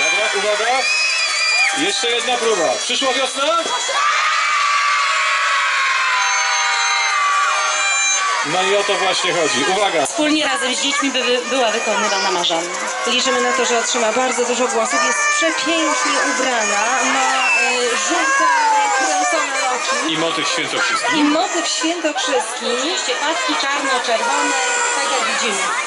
Dobra, uwaga. Jeszcze jedna próba. Przyszła wiosna? No i o to właśnie chodzi. Uwaga. Wspólnie razem z dziećmi by, by była wykonywana marzanna. Liczymy na to, że otrzyma bardzo dużo głosów. Jest przepięknie ubrana, ma y, loki I motyw świętokrzyski. i motyw świętokrzyski. Paski czarno-czerwone, tak jak widzimy.